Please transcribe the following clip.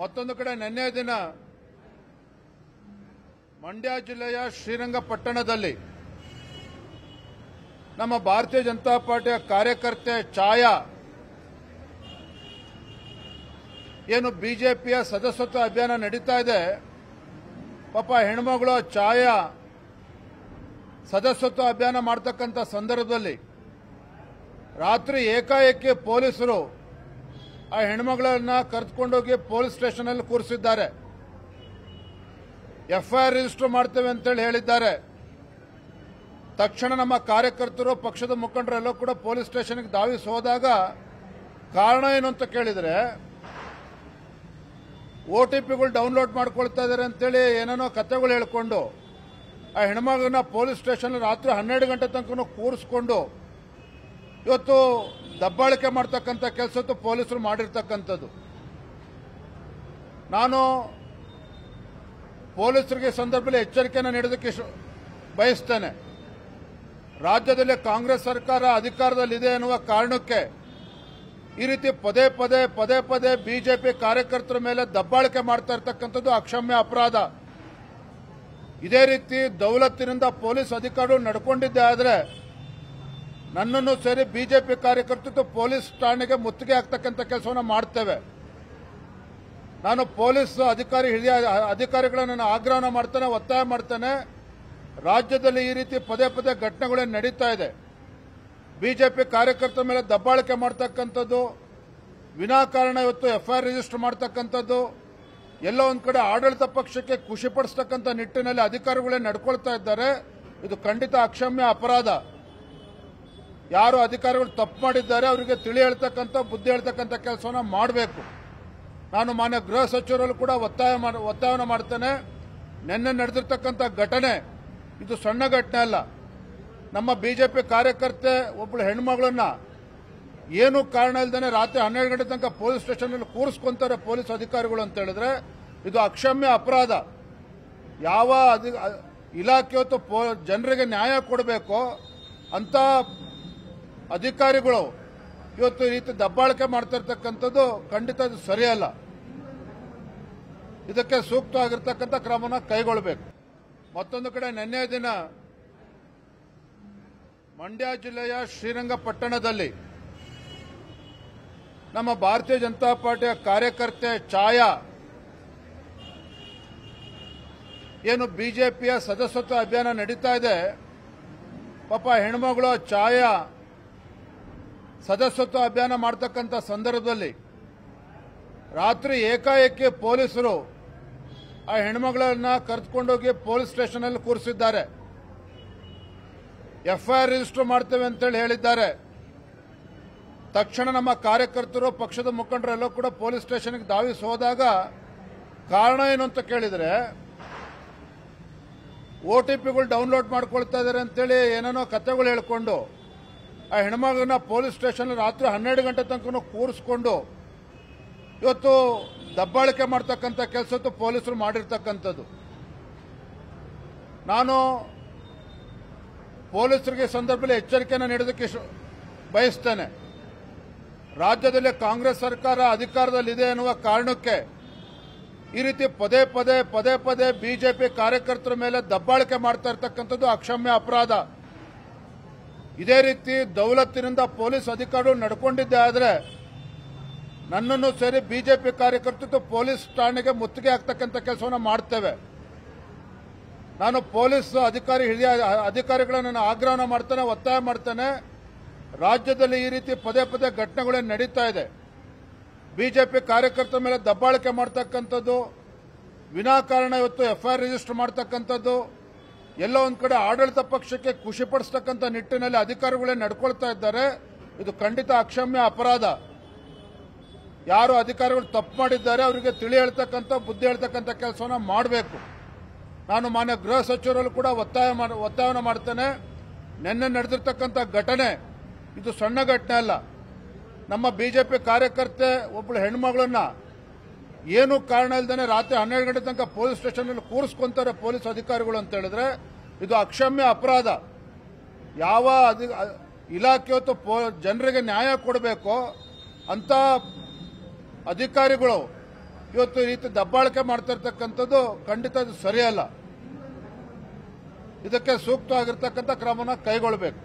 ಮತ್ತೊಂದು ಕಡೆ ನಿನ್ನೆ ದಿನ ಮಂಡ್ಯ ಜಿಲ್ಲೆಯ ಶ್ರೀರಂಗಪಟ್ಟಣದಲ್ಲಿ ನಮ್ಮ ಭಾರತೀಯ ಜನತಾ ಪಾರ್ಟಿಯ ಕಾರ್ಯಕರ್ತೆ ಛಾಯಾ ಏನು ಬಿಜೆಪಿಯ ಸದಸ್ಯತ್ವ ಅಭಿಯಾನ ನಡೀತಾ ಇದೆ. ಪಾಪ ಹೆಣ್ಮಗಳು ಛಾಯಾ ಸದಸ್ಯತ್ವ ಅಭಿಯಾನ ಮಾಡ್ತಕ್ಕಂಥ ಸಂದರ್ಭದಲ್ಲಿ ರಾತ್ರಿ ಏಕಾಏಕಿ ಪೊಲೀಸರು ಆ ಹೆಣ್ಮಗಳನ್ನ ಕರೆದುಕೊಂಡೋಗಿ ಪೊಲೀಸ್ ಸ್ಟೇಷನ್ ಕೂರಿಸಿದ್ದಾರೆ. ಎಫ್ಐಆರ್ ರಿಜಿಸ್ಟರ್ ಮಾಡ್ತೇವೆ ಅಂತೇಳಿ ಹೇಳಿದ್ದಾರೆ. ತಕ್ಷಣ ನಮ್ಮ ಕಾರ್ಯಕರ್ತರು, ಪಕ್ಷದ ಮುಖಂಡರೆಲ್ಲ ಕೂಡ ಪೊಲೀಸ್ ಸ್ಟೇಷನ್ಗೆ ಧಾವಿಸಿ ಹೋದಾಗ ಕಾರಣ ಏನು ಅಂತ ಕೇಳಿದ್ರೆ, ಒ ಟಿ ಪಿಗಳು ಡೌನ್ಲೋಡ್ ಮಾಡ್ಕೊಳ್ತಾ ಇದ್ದಾರೆ ಅಂತೇಳಿ ಏನೇನೋ ಕತೆಗಳು ಹೇಳ್ಕೊಂಡು ಆ ಹೆಣ್ಮಗಳನ್ನ ಪೊಲೀಸ್ ಸ್ಟೇಷನ್ ರಾತ್ರಿ ಹನ್ನೆರಡು ಗಂಟೆ ತನಕ ಕೂರಿಸ್ಕೊಂಡು ಇವತ್ತು ದಬ್ಬಾಳಿಕೆ ಮಾಡ್ತಕ್ಕಂಥ ಕೆಲಸದ್ದು ಪೊಲೀಸರು ಮಾಡಿರ್ತಕ್ಕಂಥದ್ದು. ನಾನು ಪೊಲೀಸರಿಗೆ ಸಂದರ್ಭದಲ್ಲಿ ಎಚ್ಚರಿಕೆಯನ್ನು ನೀಡೋದಕ್ಕೆ ಬಯಸ್ತೇನೆ. ರಾಜ್ಯದಲ್ಲಿ ಕಾಂಗ್ರೆಸ್ ಸರ್ಕಾರ ಅಧಿಕಾರದಲ್ಲಿದೆ ಎನ್ನುವ ಕಾರಣಕ್ಕೆ ಈ ರೀತಿ ಪದೇ ಪದೇ ಪದೇ ಪದೇ ಬಿಜೆಪಿ ಕಾರ್ಯಕರ್ತರ ಮೇಲೆ ದಬ್ಬಾಳಿಕೆ ಮಾಡ್ತಾ ಇರತಕ್ಕಂಥದ್ದು ಅಕ್ಷಮ್ಯ ಅಪರಾಧ. ಇದೇ ರೀತಿ ದೌಲತ್ತಿನಿಂದ ಪೊಲೀಸ್ ಅಧಿಕಾರಿಗಳು ನಡ್ಕೊಂಡಿದ್ದೆ ಆದರೆ ನನ್ನನ್ನು ಸೇರಿ ಬಿಜೆಪಿ ಕಾರ್ಯಕರ್ತರು ಪೊಲೀಸ್ ಠಾಣೆಗೆ ಮುತ್ತಿಗೆ ಹಾಕ್ತಕ್ಕಂಥ ಕೆಲಸವನ್ನು ಮಾಡ್ತೇವೆ. ನಾನು ಪೊಲೀಸ್ ಅಧಿಕಾರಿ, ಹಿರಿಯ ಅಧಿಕಾರಿಗಳನ್ನು ನಾನು ಆಗ್ರಹನ ಮಾಡ್ತೇನೆ, ಒತ್ತಾಯ ಮಾಡ್ತೇನೆ. ರಾಜ್ಯದಲ್ಲಿ ಈ ರೀತಿ ಪದೇ ಪದೇ ಘಟನೆಗಳೇನು ನಡೀತಾ ಇದೆ. ಬಿಜೆಪಿ ಕಾರ್ಯಕರ್ತರ ಮೇಲೆ ದಬ್ಬಾಳಿಕೆ ಮಾಡ್ತಕ್ಕಂಥದ್ದು, ವಿನಾಕಾರಣ ಇವತ್ತು ಎಫ್ಐಆರ್ ರಿಜಿಸ್ಟರ್ ಮಾಡ್ತಕ್ಕಂಥದ್ದು, ಎಲ್ಲ ಒಂದು ಕಡೆ ಆಡಳಿತ ಪಕ್ಷಕ್ಕೆ ಖುಷಿಪಡಿಸ್ತಕ್ಕಂಥ ನಿಟ್ಟಿನಲ್ಲಿ ಅಧಿಕಾರಿಗಳೇ ನಡ್ಕೊಳ್ತಾ ಇದ್ದಾರೆ. ಇದು ಖಂಡಿತ ಅಕ್ಷಮ್ಯ ಅಪರಾಧ. ಯಾರು ಅಧಿಕಾರಿಗಳು ತಪ್ಪು ಮಾಡಿದ್ದಾರೆ, ಅವರಿಗೆ ತಿಳಿ ಹೇಳ್ತಕ್ಕಂಥ, ಬುದ್ಧಿ ಹೇಳ್ತಕ್ಕಂಥ ಕೆಲಸವನ್ನ ಮಾಡಬೇಕು. ನಾನು ಮಾನ್ಯ ಗೃಹ ಸಚಿವರಲ್ಲೂ ಕೂಡ ಒತ್ತಾಯ ಒತ್ತಾಯವನ್ನು ಮಾಡ್ತೇನೆ. ನಿನ್ನೆ ನಡೆದಿರ್ತಕ್ಕಂಥ ಘಟನೆ, ಇದು ಸಣ್ಣ ಘಟನೆ ಅಲ್ಲ. ನಮ್ಮ ಬಿಜೆಪಿ ಕಾರ್ಯಕರ್ತೆ ಒಬ್ಬಳು ಹೆಣ್ಮಗಳನ್ನ ಏನು ಕಾರಣ ಇಲ್ದೇನೆ ರಾತ್ರಿ ಹನ್ನೆರಡು ಗಂಟೆ ತನಕ ಪೊಲೀಸ್ ಸ್ಟೇಷನ್ ಕೂರಿಸ್ಕೊಂತಾರೆ ಪೊಲೀಸ್ ಅಧಿಕಾರಿಗಳು ಅಂತ ಹೇಳಿದ್ರೆ, ಇದು ಅಕ್ಷಮ್ಯ ಅಪರಾಧ. ಯಾವ ಇಲಾಖೆ ಪೊ- ಜನರಿಗೆ ನ್ಯಾಯ ಕೊಡಬೇಕೋ ಅಂತ ಅಧಿಕಾರಿಗಳು ಇವತ್ತು ಈ ರೀತಿ ದಬ್ಬಾಳಿಕೆ ಮಾಡ್ತಾ ಇರ್ತಕ್ಕಂಥದ್ದು ಖಂಡಿತ ಅದು ಸರಿಯಲ್ಲ ಇದಕ್ಕೆ ಸೂಕ್ತವಾಗಿರ್ತಕ್ಕಂಥ ಕ್ರಮನ ಕೈಗೊಳ್ಳಬೇಕು. ಮತ್ತೊಂದು ಕಡೆ ನಿನ್ನೆ ದಿನ ಮಂಡ್ಯ ಜಿಲ್ಲೆಯ ಶ್ರೀರಂಗಪಟ್ಟಣದಲ್ಲಿ ನಮ್ಮ ಭಾರತೀಯ ಜನತಾ ಪಾರ್ಟಿಯ ಕಾರ್ಯಕರ್ತೆ ಛಾಯಾ ಏನು ಬಿಜೆಪಿಯ ಸದಸ್ಯತ್ವ ಅಭಿಯಾನ ನಡೀತಾ ಇದೆ. ಪಾಪ ಹೆಣ್ಮಗಳು ಛಾಯಾ ಸದಸ್ಯತ್ವ ಅಭಿಯಾನ ಮಾಡ್ತಕ್ಕಂಥ ಸಂದರ್ಭದಲ್ಲಿ ರಾತ್ರಿ ಏಕಾಏಕಿ ಪೊಲೀಸರು ಆ ಹೆಣ್ಮಗಳನ್ನ ಕರೆದುಕೊಂಡೋಗಿ ಪೊಲೀಸ್ ಸ್ಟೇಷನ್ ಕೂರಿಸಿದ್ದಾರೆ. ಎಫ್ಐಆರ್ ರಿಜಿಸ್ಟರ್ ಮಾಡ್ತೇವೆ ಅಂತೇಳಿ ಹೇಳಿದ್ದಾರೆ. ತಕ್ಷಣ ನಮ್ಮ ಕಾರ್ಯಕರ್ತರು, ಪಕ್ಷದ ಮುಖಂಡರೆಲ್ಲ ಕೂಡ ಪೊಲೀಸ್ ಸ್ಟೇಷನ್ಗೆ ಧಾವಿಸಿ ಹೋದಾಗ ಕಾರಣ ಏನು ಅಂತ ಕೇಳಿದ್ರೆ, ಒ ಟಿ ಪಿಗಳು ಡೌನ್ಲೋಡ್ ಮಾಡ್ಕೊಳ್ತಾ ಇದ್ದಾರೆ ಅಂತೇಳಿ ಏನೇನೋ ಕತೆಗಳು ಹೇಳ್ಕೊಂಡು ಆ ಹೆಣ್ಮಗನ ಪೊಲೀಸ್ ಸ್ಟೇಷನ್ ರಾತ್ರಿ ಹನ್ನೆರಡು ಗಂಟೆ ತನಕ ಕೂರಿಸ್ಕೊಂಡು ಇವತ್ತು ದಬ್ಬಾಳಿಕೆ ಮಾಡ್ತಕ್ಕಂಥ ಕೆಲಸ ಪೊಲೀಸರು ಮಾಡಿರ್ತಕ್ಕಂಥದ್ದು. ನಾನು ಪೊಲೀಸರಿಗೆ ಸಂದರ್ಭದಲ್ಲಿ ಎಚ್ಚರಿಕೆಯನ್ನು ನೀಡೋದಕ್ಕೆ ಬಯಸ್ತೇನೆ. ರಾಜ್ಯದಲ್ಲಿ ಕಾಂಗ್ರೆಸ್ ಸರ್ಕಾರ ಅಧಿಕಾರದಲ್ಲಿದೆ ಎನ್ನುವ ಕಾರಣಕ್ಕೆ ಈ ರೀತಿ ಪದೇ ಪದೇ ಪದೇ ಪದೇ ಬಿಜೆಪಿ ಕಾರ್ಯಕರ್ತರ ಮೇಲೆ ದಬ್ಬಾಳಿಕೆ ಮಾಡ್ತಾ ಇರ್ತಕ್ಕಂಥದ್ದು ಅಕ್ಷಮ್ಯ ಅಪರಾಧ. ಇದೇ ರೀತಿ ದೌಲತ್ತಿನಿಂದ ಪೊಲೀಸ್ ಅಧಿಕಾರಿಗಳು ನಡ್ಕೊಂಡಿದ್ದೆ ಆದರೆ ನನ್ನನ್ನು ಸೇರಿ ಬಿಜೆಪಿ ಕಾರ್ಯಕರ್ತರು ಪೊಲೀಸ್ ಠಾಣೆಗೆ ಮುತ್ತಿಗೆ ಹಾಕ್ತಕ್ಕಂಥ ಕೆಲಸವನ್ನು ಮಾಡ್ತೇವೆ. ನಾನು ಪೊಲೀಸ್ ಅಧಿಕಾರಿ, ಹಿರಿಯ ಅಧಿಕಾರಿಗಳನ್ನು ನಾನು ಆಗ್ರಹನ ಮಾಡ್ತೇನೆ, ಒತ್ತಾಯ ಮಾಡ್ತೇನೆ. ರಾಜ್ಯದಲ್ಲಿ ಈ ರೀತಿ ಪದೇ ಪದೇ ಘಟನೆಗಳೇನು ನಡೀತಾ ಇದೆ. ಬಿಜೆಪಿ ಕಾರ್ಯಕರ್ತರ ಮೇಲೆ ದಬ್ಬಾಳಿಕೆ ಮಾಡ್ತಕ್ಕಂಥದ್ದು, ವಿನಾಕಾರಣ ಇವತ್ತು ಎಫ್ಐಆರ್ ರಿಜಿಸ್ಟರ್ ಮಾಡ್ತಕ್ಕಂಥದ್ದು. ಎಲ್ಲೋ ಒಂದು ಕಡೆ ಆಡಳಿತ ಪಕ್ಷಕ್ಕೆ ಖುಷಿ ಪಡಿಸ್ತಕ್ಕಂಥ ನಿಟ್ಟಿನಲ್ಲಿ ಅಧಿಕಾರಿಗಳೇ ನಡ್ಕೊಳ್ತಾ ಇದ್ದಾರೆ. ಇದು ಖಂಡಿತ ಅಕ್ಷಮ್ಯ ಅಪರಾಧ. ಯಾರು ಅಧಿಕಾರಿಗಳು ತಪ್ಪು ಮಾಡಿದ್ದಾರೆ, ಅವರಿಗೆ ತಿಳಿ ಹೇಳ್ತಕ್ಕಂಥ, ಬುದ್ಧಿ ಹೇಳ್ತಕ್ಕಂಥ ಕೆಲಸವನ್ನ ಮಾಡಬೇಕು. ನಾನು ಮಾನ್ಯ ಗೃಹ ಸಚಿವರಲ್ಲೂ ಕೂಡ ಒತ್ತಾಯ ಒತ್ತಾಯವನ್ನು ಮಾಡ್ತೇನೆ. ನಿನ್ನೆ ನಡೆದಿರ್ತಕ್ಕಂಥ ಘಟನೆ, ಇದು ಸಣ್ಣ ಘಟನೆ ಅಲ್ಲ. ನಮ್ಮ ಬಿಜೆಪಿ ಕಾರ್ಯಕರ್ತೆ ಒಬ್ಬಳು ಹೆಣ್ಮಗಳನ್ನ ಏನು ಕಾರಣ ಇಲ್ದೇನೆ ರಾತ್ರಿ ಹನ್ನೆರಡು ಗಂಟೆ ತನಕ ಪೊಲೀಸ್ ಸ್ಟೇಷನ್ ಕೂರಿಸ್ಕೊಂತಾರೆ ಪೊಲೀಸ್ ಅಧಿಕಾರಿಗಳು ಅಂತ ಹೇಳಿದ್ರೆ, ಇದು ಅಕ್ಷಮ್ಯ ಅಪರಾಧ. ಯಾವ ಇಲಾಖೆ ಹೊತ್ತು ಜನರಿಗೆ ನ್ಯಾಯ ಕೊಡಬೇಕು ಅಂತ ಅಧಿಕಾರಿಗಳು ಇವತ್ತು ರೀತಿ ದಬ್ಬಾಳಿಕೆ ಮಾಡ್ತಾ ಮಾಡ್ತಿರ್ತಕ್ಕಂಥದ್ದು ಖಂಡಿತ ಅದು ಸರಿಯಲ್ಲ. ಇದಕ್ಕೆ ಸೂಕ್ತವಾಗಿರ್ತಕ್ಕಂಥ ಕ್ರಮನ ಕೈಗೊಳ್ಳಬೇಕು.